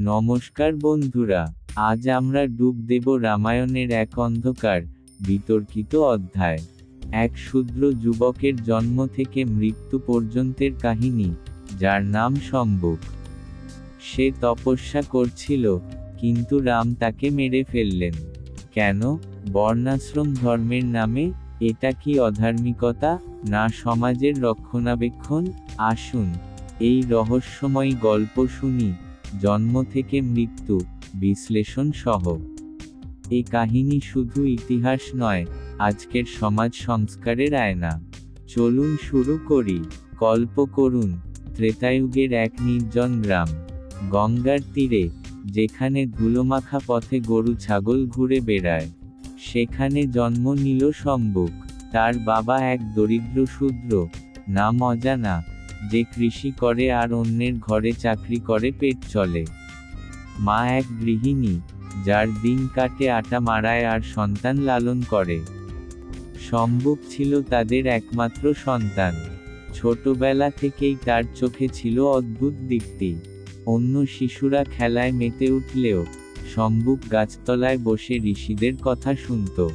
নমস্কার বন্ধুরা, আজ আমরা ডুব দেব রামায়ণের এক অন্ধকার, বিতর্কিত অধ্যায়। এক ক্ষুদ্র যুবকের জন্ম থেকে মৃত্যু পর্যন্তের কাহিনী, যার নাম সম্বুক সে তপস্যা করছিল, কিন্তু রাম তাকে মেরে ফেললেন। কেন? বর্ণাশ্রম ধর্মের নামে, এটা কি অধার্মিকতা, না সমাজের রক্ষণাবেক্ষণ? আসুন, এই রহস্যময় গল্প শুনি। জন্ম থেকে মৃত্যু, বিশ্লেষণ সহ। এই কাহিনী শুধু ইতিহাস নয়, আজকের সমাজ সংস্কারের আয়না। চলুন শুরু করি। কল্প করুন। ত্রেতাযুগের এক নির্জন গ্রাম, গঙ্গার তীরে, যেখানে ধুলোমাখা পথে গরু ছাগল ঘুরে বেড়ায়। সেখানে জন্ম নিল সম্বুক তার বাবা এক দরিদ্র, শূদ্র নাম অজানা যে কৃষি করে আর অন্যের ঘরে চাকরি করে পেট চলে। মা এক গৃহিণী, যার দিন কাটে আটা মারায় আর সন্তান লালন করে। সম্ভব ছিল তাদের একমাত্র সন্তান। ছোটবেলা থেকেই তার চোখে ছিল অদ্ভুত দীপ্তি। অন্য শিশুরা খেলায় মেতে উঠলেও সম্বুক গাছতলায় বসে ঋষিদের কথা শুনত।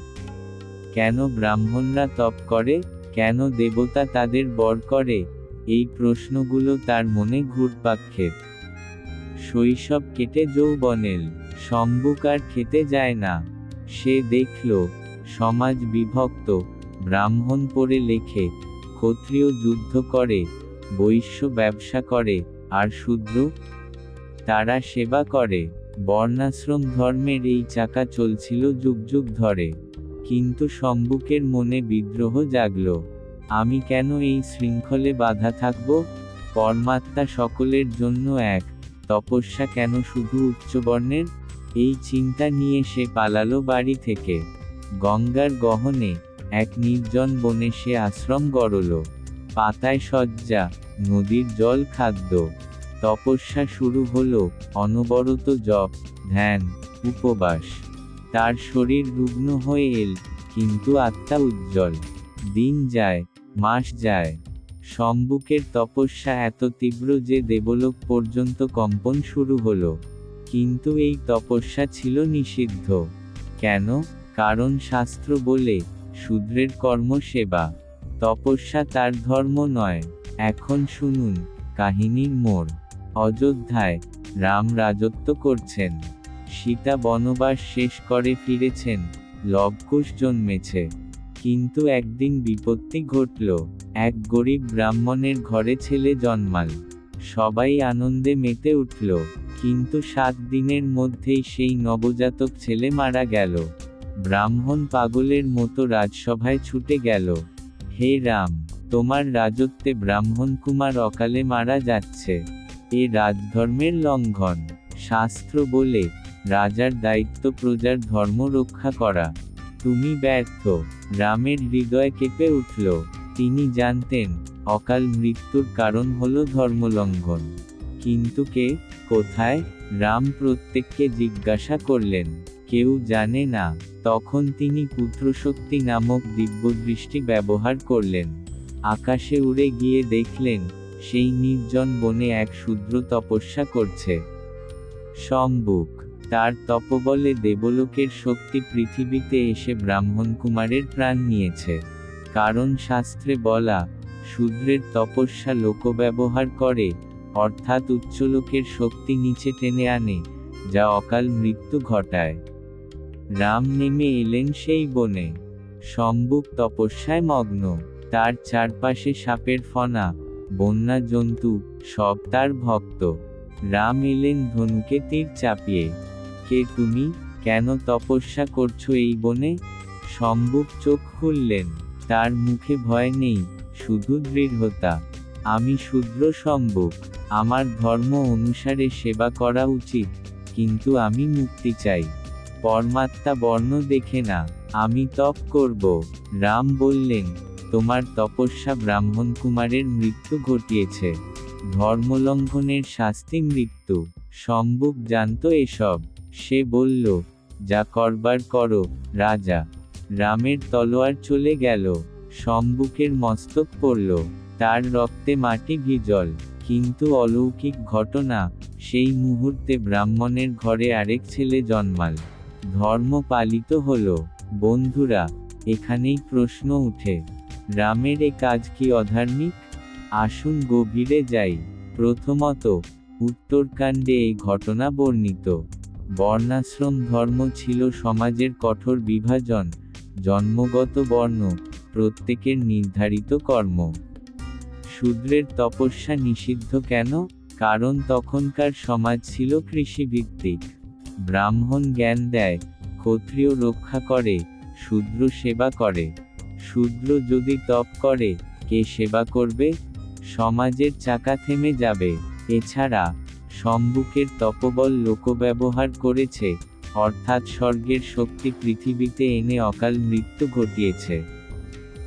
কেন ব্রাহ্মণরা তপ করে, কেন দেবতা তাদের বর করে এই প্রশ্নগুলো তার মনে ঘুরপাক খেত শৈশব কেটে যৌবনেল সম্বুক আর খেতে যায় না। সে দেখল, সমাজ বিভক্ত, ব্রাহ্মণ পড়ে লেখে, ক্ষত্রিয় যুদ্ধ করে, বৈশ্য ব্যবসা করে, আর শূদ্র তারা সেবা করে। বর্ণাশ্রম ধর্মের এই চাকা চলছিল যুগ যুগ ধরে। কিন্তু শম্বুকের মনে বিদ্রোহ জাগল। আমি কেন এই শৃঙ্খলে বাধা থাকব? পরমাত্মা সকলের জন্য এক। তপস্যা কেন শুধু উচ্চবর্ণের এই চিন্তা নিয়ে সে পালালো বাড়ি থেকে। গঙ্গার গহনে এক নির্জন বনে সে আশ্রম গড়ল। পাতায় সজ্জা, নদীর জল খাদ্য। তপস্যা শুরু হলো অনবরত জপ, ধ্যান, উপবাস। তার শরীর রুগ্ন হয়ে এল, কিন্তু আত্মা উজ্জ্বল। দিন যায় মাস যায়। শম্বুকের তপস্যা এত তীব্র যে দেবলোক পর্যন্ত কম্পন শুরু হলো। কিন্তু এই তপস্যা ছিল নিষিদ্ধ। কেন? কারণ শাস্ত্র বলে, শূদ্রের কর্ম সেবা। তপস্যা তার ধর্ম নয়। এখন শুনুন, কাহিনীর মোড়। অযোধ্যায়, রাম রাজত্ব করছেন। সীতা বনবাস শেষ করে ফিরেছেন। লবকুশ জন্মেছে। কিন্তু একদিন বিপত্তি ঘটল। এক গরিব ব্রাহ্মণের ঘরে ছেলে জন্মাল। সবাই আনন্দে মেতে উঠল। কিন্তু সাত দিনের মধ্যেই সেই নবজাতক ছেলে মারা গেল। ব্রাহ্মণ পাগলের মতো রাজসভায় ছুটে গেল। হে রাম, তোমার রাজত্বে ব্রাহ্মণ কুমার অকালে মারা যাচ্ছে। এ রাজধর্মের লঙ্ঘন। শাস্ত্র বলে, রাজার দায়িত্ব প্রজার ধর্ম রক্ষা করা। তুমি ব্যর্থ। রামের হৃদয় কেঁপে উঠল। তিনি জানতেন, অকাল মৃত্যুর কারণ হল ধর্মলঙ্ঘন। কিন্তু কে, কোথায়? রাম প্রত্যেককে জিজ্ঞাসা করলেন। কেউ জানে না। তখন তিনি পুত্রশক্তি নামক দিব্যদৃষ্টি ব্যবহার করলেন। আকাশে উড়ে গিয়ে দেখলেন, সেই নির্জন বনে এক শূদ্র তপস্যা করছে। সম্বুক তার তপবলে দেবলোকের শক্তি পৃথিবীতে এসে ব্রাহ্মণ কুমারের প্রাণ নিয়েছে। কারণ শাস্ত্রে বলা, শূদ্রের তপস্যা লোকব্যবহার করে, অর্থাৎ উচ্চলোকের শক্তি নিচে টেনে আনে, যা অকাল মৃত্যু ঘটায়। রাম নেমে এলেন সেই বনে। সম্বুক তপস্যায় মগ্ন। তার চারপাশে সাপের ফনা, বন্যা জন্তু, সব তার ভক্ত। রাম এলেন ধনুকে তীর চাপিয়ে। কে তুমি? কেন তপস্যা করছ এই বনে? সম্বুক চোখ খুললেন। তার মুখে ভয় নেই, শুধু দৃঢ়তা। আমি শূদ্র সম্বুক আমার ধর্ম অনুসারে সেবা করা উচিত, কিন্তু আমি মুক্তি চাই। পরমাত্মা বর্ণ দেখে না, আমি তপ করব। রাম বললেন, তোমার তপস্যা ব্রাহ্মণ কুমারের মৃত্যু ঘটিয়েছে। ধর্মলঙ্ঘনের শাস্তি মৃত্যু। সম্বুক জানত এসব। সে বলল, যা করবার করো, রাজা। রামের তলোয়ার চলে গেল সম্বুকের মস্তক পড়ল, তার রক্তে মাটি ভিজল। কিন্তু অলৌকিক ঘটনা, সেই মুহূর্তে ব্রাহ্মণের ঘরে আরেক ছেলে জন্মাল। ধর্ম পালিত হল। বন্ধুরা, এখানেই প্রশ্ন উঠে, রামের এ কাজ কি অধার্মিক? আসুন গভীরে যাই। প্রথমত, উত্তরকাণ্ডে এই ঘটনা বর্ণিত। বর্ণাশ্রম ধর্ম ছিল সমাজের কঠোর বিভাজন, জন্মগত বর্ণ, প্রত্যেকের নির্ধারিত কর্ম। শূদ্রের তপস্যা নিষিদ্ধ কেন? কারণ তখনকার সমাজ ছিল কৃষিভিত্তিক। ব্রাহ্মণ জ্ঞান দেয়, ক্ষত্রিয় রক্ষা করে, শূদ্র সেবা করে। শূদ্র যদি তপ করে, কে সেবা করবে? সমাজের চাকা থেমে যাবে। এছাড়া সম্বুকের তপবল লোকব্যবহার করেছে, অর্থাৎ স্বর্গের শক্তি পৃথিবীতে এনে অকাল মৃত্যু ঘটিয়েছে।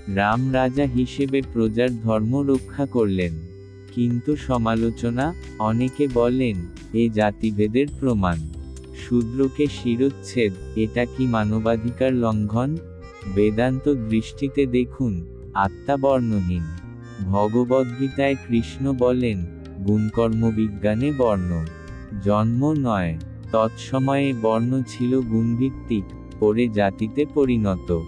রাম রাজা হিসেবে প্রজার ধর্ম রক্ষা করলেন। কিন্তু সমালোচনা, অনেকে বলেন, এ জাতিভেদের প্রমাণ। শূদ্রকে শিরোচ্ছেদ, এটা কি মানবাধিকার লঙ্ঘন? বেদান্ত দৃষ্টিতে দেখুন আত্মা বর্ণহীন ভগবদ্গীতায় কৃষ্ণ বলেন গুণকর্ম বিজ্ঞানে বর্ণ। জন্ম নয়। তৎসময়ে বর্ণ ছিল গুণভিত্তিক, পরে জাতিতে পরিণত।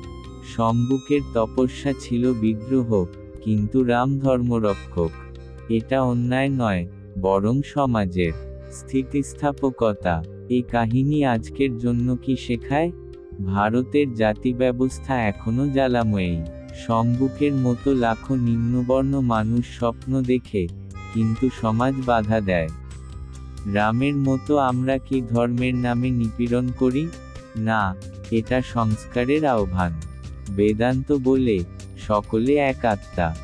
সম্বুকের তপস্যা ছিল বিদ্রোহ, কিন্তু রাম ধর্মরক্ষক। এটা অন্যায় নয়, বরং সমাজের। স্থিতিস্থাপকতা। এই কাহিনী আজকের জন্য কি শেখায়? ভারতের জাতি ব্যবস্থা এখনও জ্বালাময়ী। সম্বুকের মতো লাখো নিম্নবর্ণ মানুষ স্বপ্ন দেখে কিন্তু সমাজ বাধা দেয়। রামের মতো আমরা কি ধর্মের নামে নিপীড়ন করি? না, এটা সংস্কারের আহ্বান। বেদান্ত বলে, সকলে এক আত্মা।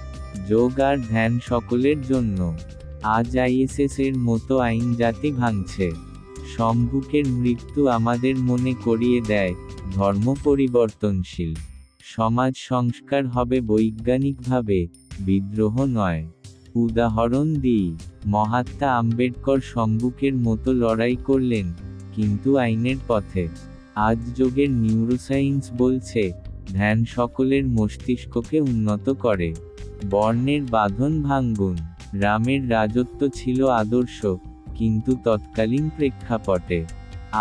যোগ আর ধ্যান সকলের জন্য। আজ আইএসএস এর মতো আইন জাতি ভাঙছে। সম্ভুকের মৃত্যু আমাদের মনে করিয়ে দেয়, ধর্ম পরিবর্তনশীল। সমাজ সংস্কার হবে বৈজ্ঞানিকভাবে, বিদ্রোহ নয়। উদাহরণ দিই। মহাত্মা আম্বেদকর সম্বুকের মতো লড়াই করলেন, কিন্তু আইনের পথে। আজ যোগের নিউরোসায়েন্স বলছে, ধ্যান সকলের মস্তিষ্ককে উন্নত করে। বর্ণের বাঁধন ভাঙ্গুন, রামের রাজত্ব ছিল আদর্শ, কিন্তু তৎকালীন প্রেক্ষাপটে।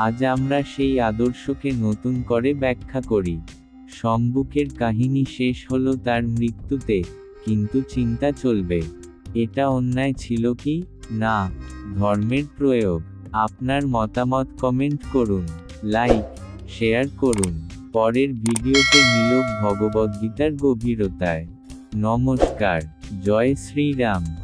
আজ আমরা সেই আদর্শকে নতুন করে ব্যাখ্যা করি। সম্বুকের কাহিনী শেষ হলো তার মৃত্যুতে, কিন্তু চিন্তা চলবে। এটা অন্যায় ছিল কি? না। ধর্মের প্রয়োগ। আপনার মতামত কমেন্ট করুন লাইক শেয়ার করুন। পরের ভিডিওতে মিলক ভগবদ্গীতার গভীরতায়। নমস্কার। জয় শ্রীরাম।